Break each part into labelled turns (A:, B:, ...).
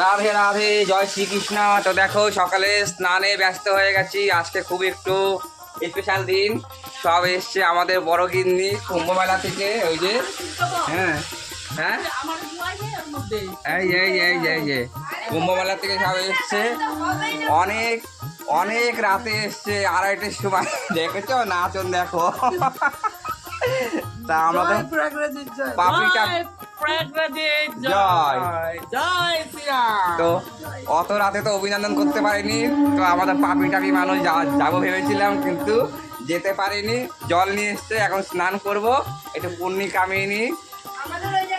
A: রাধে রাধে জয় শ্রীকৃষ্ণ। তো দেখো সকালে স্নানে ব্যস্ত হয়ে গেছি। আজকে খুব একটু স্পেশাল দিন। সব এসছে আমাদের বড় গিন্নি কুম্ভমেলা থেকে ওই যে হ্যাঁ হ্যাঁ? এই এই এই এই যে কুম্ভমেলা থেকে সব এসছে। অনেক অনেক রাতে এসছে আড়াইটের সময়। দেখেছ? নাচন দেখো। তা আমরা তো পাপড়িটা
B: জয়
A: জয়।
B: জয় জয় শ্রীরাম।
A: তো অত রাতে তো অভিনন্দন করতে পারিনি তো আমাদের পাপি টাপি মানুষ যাব ভেবেছিলাম কিন্তু যেতে পারিনি। জল নিয়ে এসছে এখন স্নান করব একটু পুণ্যি কামিয়ে নি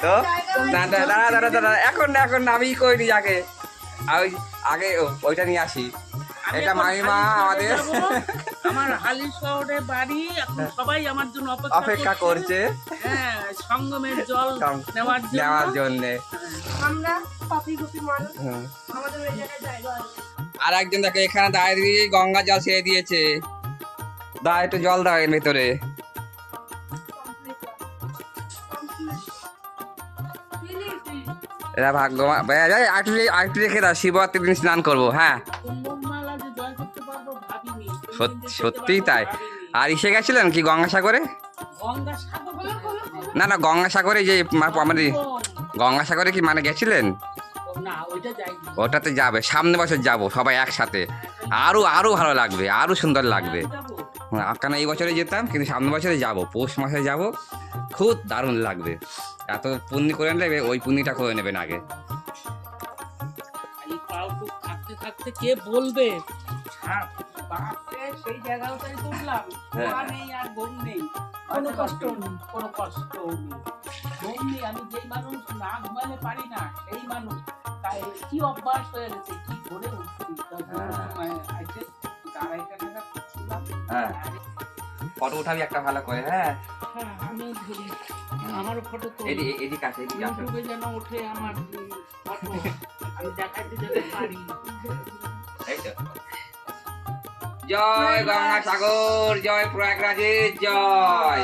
A: তো দাঁড়া দাঁড়া দাঁড়া এখন না এখন না, আমিই করিনি আগে ওই আগে ও, ওইটা নিয়ে আসি। এটা মামিমা আমাদের।
B: আমার হালি শহরে বাড়ি এখন সবাই আমার জন্য অপেক্ষা
A: অপেক্ষা করছে।
B: হ্যাঁ সঙ্গমের জল নেওয়ার জন্য
A: নেওয়ার জন্যে।
C: আমরা পাপি গুপি মানুষ। আমাদের ওই জায়গায় জায়গা
A: আর একজন দেখো এখানে দাঁড়িয়ে দিয়ে গঙ্গা জল ছেড়ে দিয়েছে। দা একটু জল দাও এর ভেতরে। এরা ভাগ্যবান। আরেকটু আরেকটু রেখে দাও শিবরাত্রির দিন স্নান করব হ্যাঁ।
B: কুম্ভমেলা যে জয় করতে পারব ভাবিনি।
A: সত্যি- সত্যিই তাই। আর ইসে গেছিলেন কি গঙ্গাসাগরে?
B: গঙ্গা সাগর
A: না না গঙ্গাসাগরে যে মা- আমাদের গঙ্গাসাগরে কি মানে গেছিলেন?
B: না ওইটা যাইনি।
A: ওটাতে যাবে সামনে বছর যাব সবাই একসাথে। আরও আরও ভালো লাগবে আরও সুন্দর লাগবে। হ্যাঁ, কেন এই বছরে যেতাম কিন্তু সামনের বছরে যাব পৌষ মাসে যাব খুব দারুণ লাগবে। এত পুণ্যি করে নেবে ওই পুণ্যিটা করে নেবেন আগে।
B: থাকতে থাকতে কে বলবে? সেই জায়গাটাই তুললাম।
A: হ্যাঁ।
B: নেই আর ঘুম নেই। কোনো কষ্ট নেই। কোনো কষ্ট নেই। ঘুম নেই আমি যেই মানুষ না ঘুমালে পারি না সেই মানুষ। তাই কি অভ্যাস হয়ে গেছে কি করে উঠছি?
A: হ্যাঁ।
B: আড়াইটা
A: হ্যাঁ। ফটো উঠাবি একটা ভালো করে হ্যাঁ।
B: হ্যাঁ আমি ধরি। আমার ফটো তো
A: এদিকে এদিকে আছে এদিকে আছে
B: ইউটিউবে যেন ওঠে আমার ফটো। আমি দেখাইতে যেতে পারি।
A: এই তো। জয় গঙ্গা সাগর জয় প্রয়াগরাজের জয়।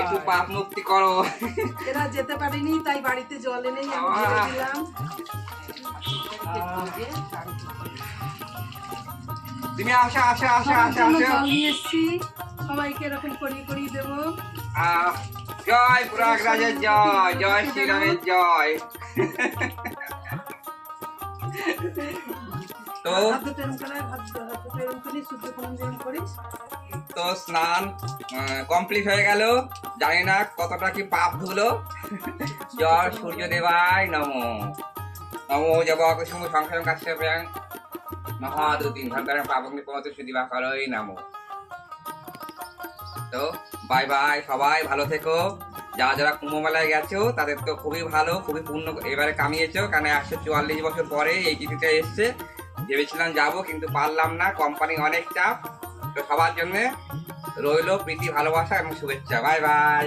A: একটু পাপ মুক্তি করো।
C: এরা যেতে পারেনি তাই বাড়িতে জল দিলাম।
A: তুমি আসো আসো আসো আসো আসো।
C: এসছি। সবাইকে এরকম করিয়ে করিয়ে দেবো।
A: জয় প্রয়াগরাজের জয় জয় শ্রীরামের জয়। তো তো স্নান কমপ্লিট হয়ে গেল। জানি না কতটা কি পাপ ধুলো। জয় সূর্য দেবায় নম। নমো জব কুসুম সংসার কাশ্যপ্যাং সুদিবা করই নমো। তো বাই বাই সবাই ভালো থেকো। যারা যারা কুম্ভমেলায় গেছো, তাদের তো খুবই ভালো, খুবই পূর্ণ এবারে কামিয়েছো। কারণ একশো চুয়াল্লিশ বছর পরে এই চিঠিটা এসছে। ভেবেছিলাম যাব, কিন্তু পারলাম না। কোম্পানি অনেক চাপ। তো সবার জন্যে রইল প্রীতি, ভালোবাসা এবং শুভেচ্ছা। Bye bye.